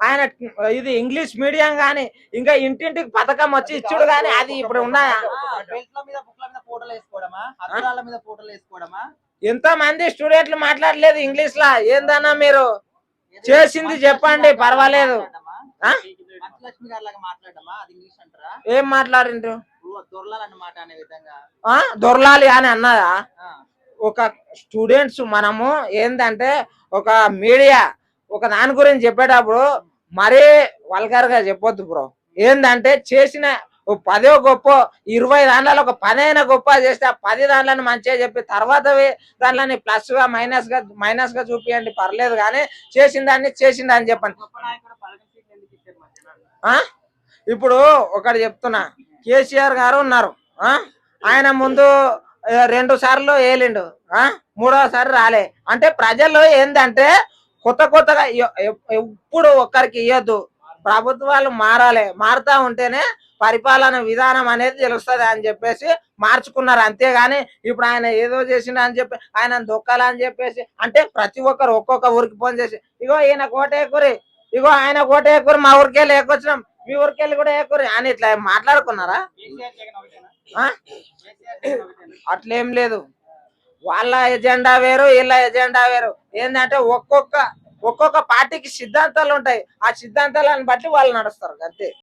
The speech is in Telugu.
ఆయన ఇది ఇంగ్లీష్ మీడియం గాని ఇంకా ఇంటింటికి పథకం వచ్చి ఇచ్చుడు గాని అది ఇప్పుడు ఉన్నాయా? ఎంతో మంది స్టూడెంట్లు మాట్లాడలేదు ఇంగ్లీష్ లా ఏందన్నా మీరు చేసింది చెప్పండి, పర్వాలేదు. ఏం మాట్లాడిండ్రు? దొరలాలి అని అన్నదా ఒక స్టూడెంట్స్ మనము ఏంటంటే ఒక మీడియా ఒక దాని గురించి చెప్పేటప్పుడు మరీ వల్గర్గా చెప్పొద్దు బ్రో. ఏందంటే చేసిన ఓ పదో గొప్ప ఇరవై దాంట్లో ఒక పది అయినా గొప్ప చేస్తే ఆ పది దాంట్లని మంచిగా చెప్పి తర్వాత దాంట్లోని ప్లస్గా మైనస్గా మైనస్గా చూపియండి పర్లేదు కానీ చేసిన దాన్ని చేసింది అని చెప్పండి. ఆ? ఇప్పుడు ఒకటి చెప్తున్నా. కేసీఆర్ గారు ఉన్నారు. ఆ? ఆయన ముందు రెండు సార్లు ఏలిండు. ఆ? మూడోసారి రాలే. అంటే ప్రజలు ఏంటంటే కొత్త కొత్తగా ఎప్పుడు ఒక్కరికి ఇవ్వద్దు ప్రభుత్వాలు మారాలి మారుతా ఉంటేనే పరిపాలన విధానం అనేది తెలుస్తుంది అని చెప్పేసి మార్చుకున్నారు. అంతేగాని ఇప్పుడు ఆయన ఏదో చేసిండు అని చెప్పి ఆయన దొక్కాలని చెప్పేసి అంటే ప్రతి ఒక్కరు ఒక్కొక్క ఊరికి ఫోన్ చేసి ఇగో ఈయన కోట ఎక్కురి ఇగో ఆయన కోట ఎక్కురి మా ఊరికే ఎక్కొచ్చినాం మీ ఊరికెళ్ళి కూడా ఎక్కురి అని ఇట్లా మాట్లాడుకున్నారా? ఆ? అట్లేం లేదు. వాళ్ళ ఎజెండా వేరు వీళ్ళ ఎజెండా వేరు. ఏంటంటే ఒక్కొక్క ఒక్కొక్క పార్టీకి సిద్ధాంతాలు ఉంటాయి. ఆ సిద్ధాంతాలను బట్టి వాళ్ళు నడుస్తారు అంతే.